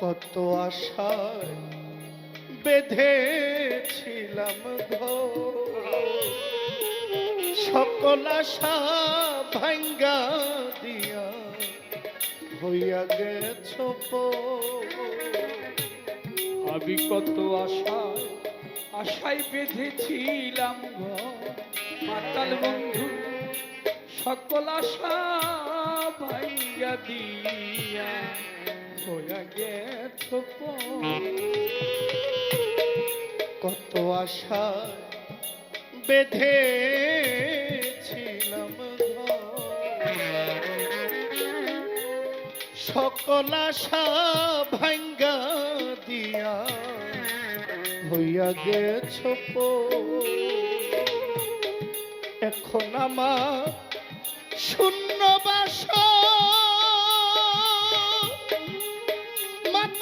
কত আশায় বেঁধেছিলাম সকল আশা ভাঙ্গা দিয়া হইয়া গেছ আমি কত আশায় আশায় বেঁধেছিলাম মাতাল বন্ধু, সকল আশা ভাইয়া দিয়া কত আশায় বেঁধেছিলাম। সকল আশা ভাঙ্গা দিয়া হইয়া গেছ এখন আমার শূন্য বাস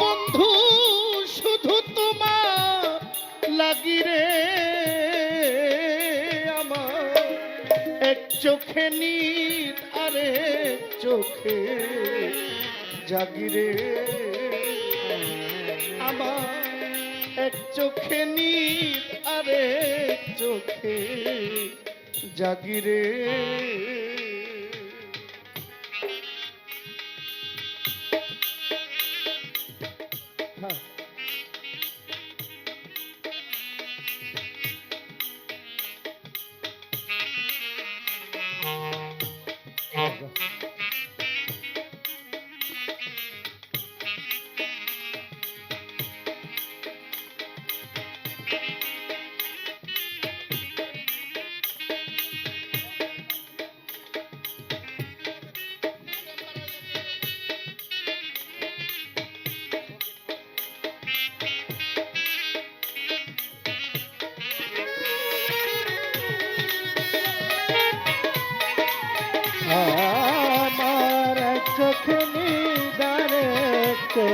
বন্ধু, শুধু তোমার লাগিরে আমার এক চোখে নিত আরে চোখে জাগিরে আমার এক চোখে নিত আরে চোখে জাগিরে।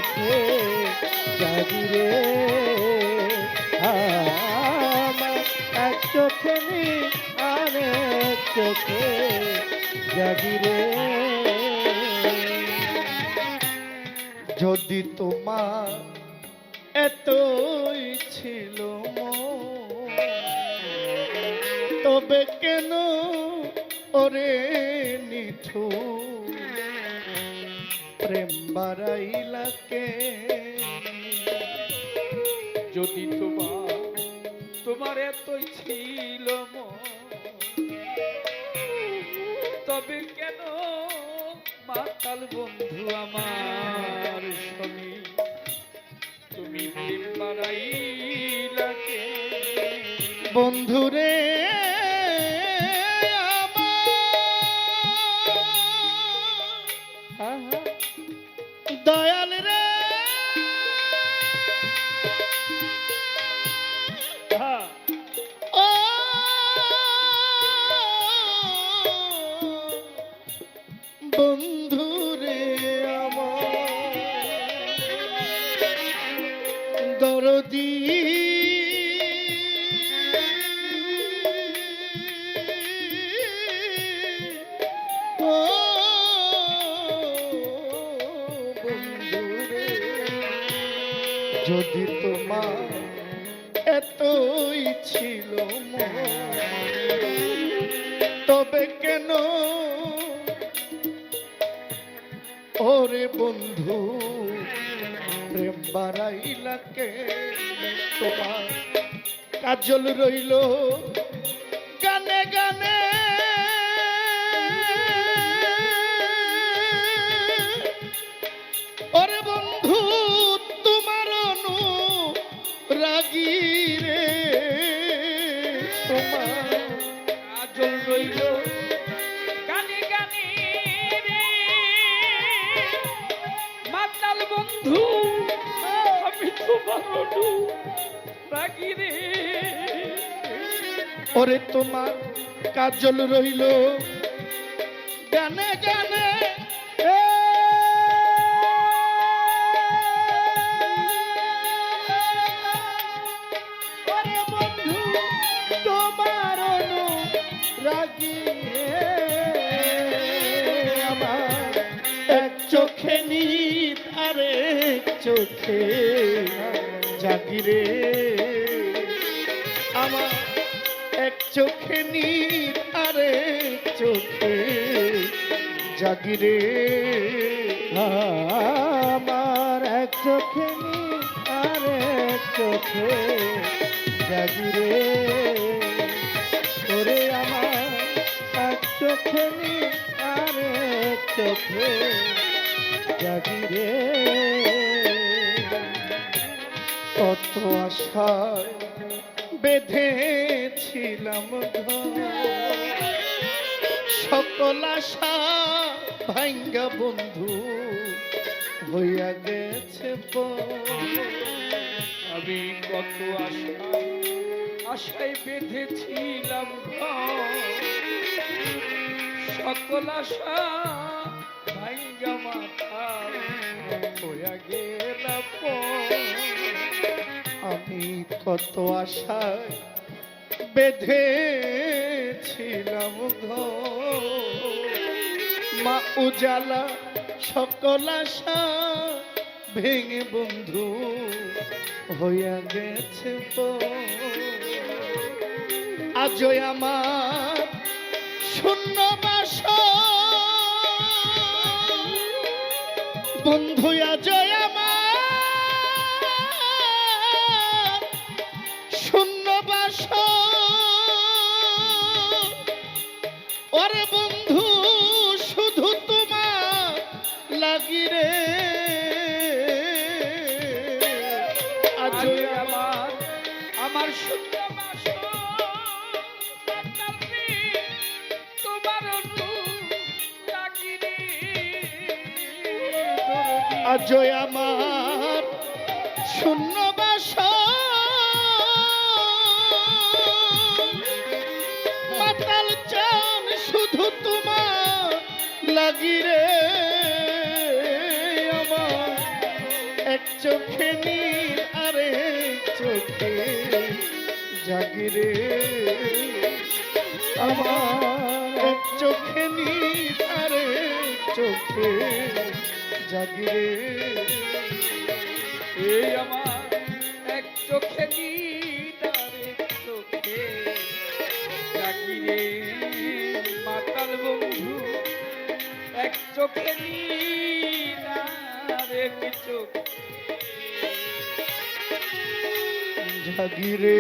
চোখে জাগিরে এক চোখে নি চোখে জাগিরে যদি তোমার এতই ছিল তবে কেন ওরে নিঠু প্রেম বাড়াইলাকে যদি তোমার তোমার এতই ছিল তবে কেন মাতাল বন্ধু আমার স্বামী? তুমি প্রেম বাড়াইলাকে বন্ধুরে বন্ধুরে আমার দরদি। যদি তোমার এতই ছিল তবে কেন ওরে বন্ধু প্রেম বাড়াইলাকে তোমার কাজল রইল ওরে তোমার কাজল রইল। গানে গানে চোখে নিত আর চোখে জাগিরে। আমার এক চোখে নীল আর চোখে জাগিরে। আমার এক চোখে নীল আর চোখে জাগিরে। ওরে আমার এক চোখে নীল আর চোখে জাগিরে। কত আশায় বেঁধেছিলাম। সকল আশা ভাঙ্গা বন্ধু হইয়া গেছে। আমি কত আশায় আশায় বেঁধেছিলাম। সকল আশা ভাঙ্গা মাথা হইয়া গেলাম কত আশায় বেঁধেছিলাম। মা উজালা সকল আশা ভেঙে বন্ধু হইয়া গেছে আজ আমার শূন্য আজ আমার শূন্য বাস মাতাল চান শুধু তোমার লাগি রে। আমার এক চোখে নীল আরে চোখে জাগিরে আমার এক চোখে নীল আরে চোখে জাগিরে। এই আমার এক চোখে এক চোখে। জাগিরে মাতাল বন্ধু এক চোখে চোখে? জাগিরে